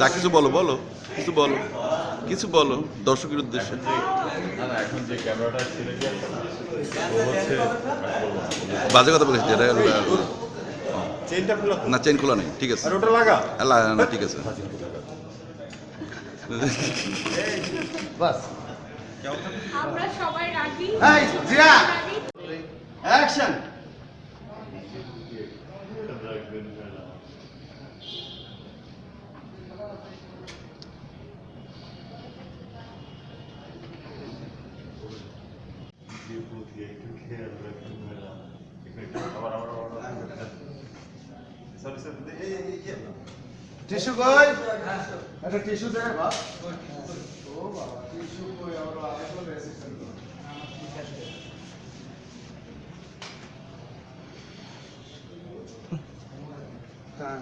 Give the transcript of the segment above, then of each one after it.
যা কিছু বলো বলো কিছু বলো কিছু বলো দর্শকের উদ্দেশ্যে। না না এখন যে ক্যামেরাটা ছিল কি ও হচ্ছে বাজে কথা বলেছি না চেন খোলা নেই ঠিক আছে। না ঠিক আছে। বাস। আমরা সবাই রাজি। এই, জিয়া! রাজি। অ্যাকশন টিস্যু কই একটা টিস্যু দে বাস ও বাবা টিস্যু কই আমরা আসলে অ্যাসিস্ট্যান্ট হ্যাঁ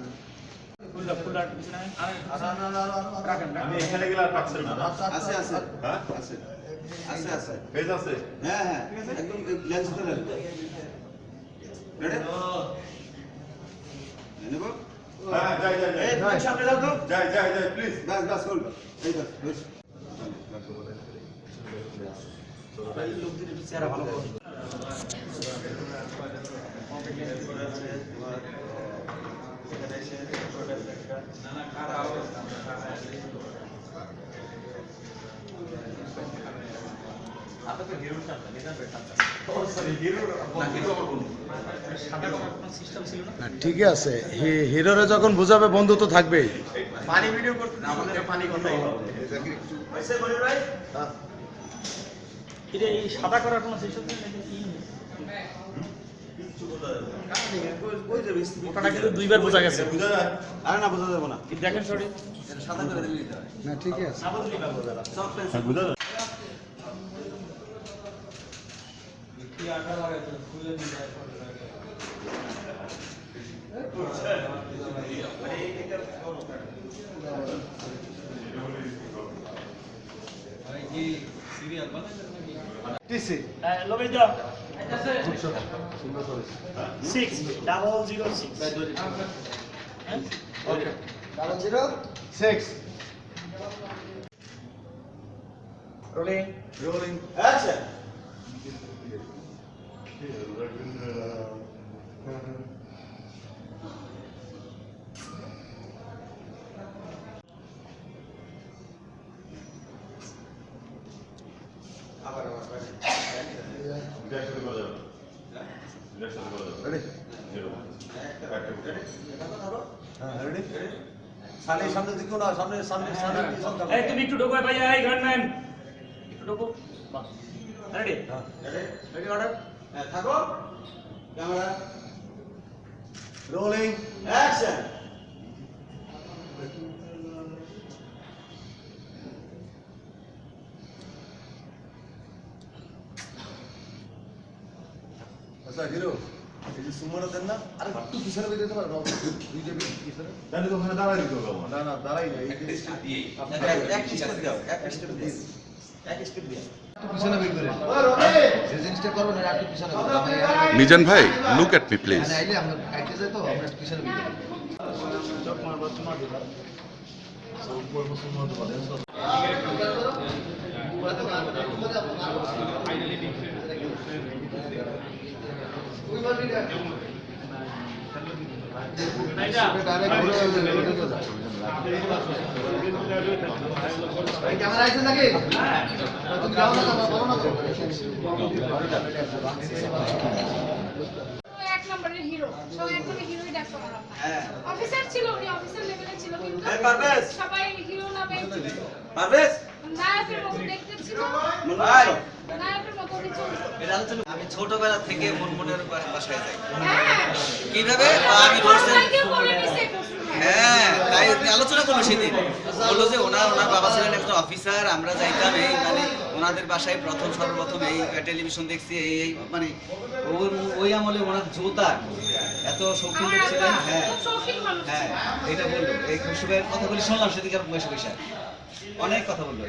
আমি এখানে গেলে আর পাচ্ছেন না। না? আছে আছে। হ্যাঁ? আছে। আছে আছে। পেজ আছে? হ্যাঁ হ্যাঁ। একদম লেন্স ধরে রেডি নেব হ্যাঁ যাই যাই যাই। তুমি সামনে যাও তো। যাই যাই যাই প্লিজ বাস বাস কল এই বাস। বাস ঠিকই আছে। হি- হিরোরে যখন বুঝাবে বন্ধু তো থাকবেই। পানি ভিডিও করতে পানি কথাই হয়েছে বলি ভাই? এটা এই সাদা করার কোনো সিস্টেম নেই নাকি কি? কই যাবে ওটা কিন্তু দুইবার বোঝা গেছে। বুঝা যায় আরে না বোঝা যাবে না। দেখেন সরি। সাদা করে দিলে না ঠিকই আছে সব পেন্সিল হ্যাঁ বুঝা যায় টিসি লোকেশ দাও। Six double zero six okay double zero six rolling rolling action আবার আবার রিঅ্যাকশন করা যাবে। রিঅ্যাকশন করা যাবে। রেডি হ্যাঁ সামনে সামনে দিকে না সামনে সামনে সামনে এই তুমি একটু ঢোকো ভাই এই গানম্যান একটু ঢোকো। রেডি রেডি রেডি অর্ডার হ্যাঁ থাকো। ক্যামেরা রোলিং অ্যাকশন আচ্ছা হিরো এই যে সুমনা দেন না আরে একটু পিছনে বেরিয়ে যেতে পারব দুই যে পিছনে তাহলে তো ওখানে দাঁড়াই দিতে হবে না না দাঁড়াই না এই যে এক এক স্টেপ দাও এক স্টেপ দিন এক স্টেপ দিন পিছনে বের করে যে জিনিসটা করব না একটু পিছনে মিজান ভাই লুক অ্যাট মি প্লিজ আইলে আমরা খাইতে যাই তো আমরা পিছনে বের করি ক্যামেরা আছে নাকি তুমি যাও না বলো না ও এক নম্বরের হিরো সবাই একদম হিরোই ডাকতো অফিসার ছিল। উনি অফিসার লেভেলে ছিল কিন্তু সবাই হিরো নামে পারভেজ নায়কের মতো দেখতে ছিল আমি ছোটবেলা থেকে মনমনের বাসায় যাই। হ্যাঁ কীভাবে আমি হ্যাঁ তাই আলোচনা করল সেদিন। বলল যে ওনার ওনার বাবা ছিলেন একজন অফিসার আমরা যাইতাম এই মানে ওনাদের বাসায় প্রথম সর্বপ্রথম এই টেলিভিশন দেখছি এই এই মানে ওই আমলে ওনার জোতা। এত শৌখিন লোক ছিলেন হ্যাঁ হ্যাঁ। এটা বলল। এই খুশি ভাইয়ের কথাগুলি শুনলাম সেদিকে বসে বসে। অনেক কথা বলল।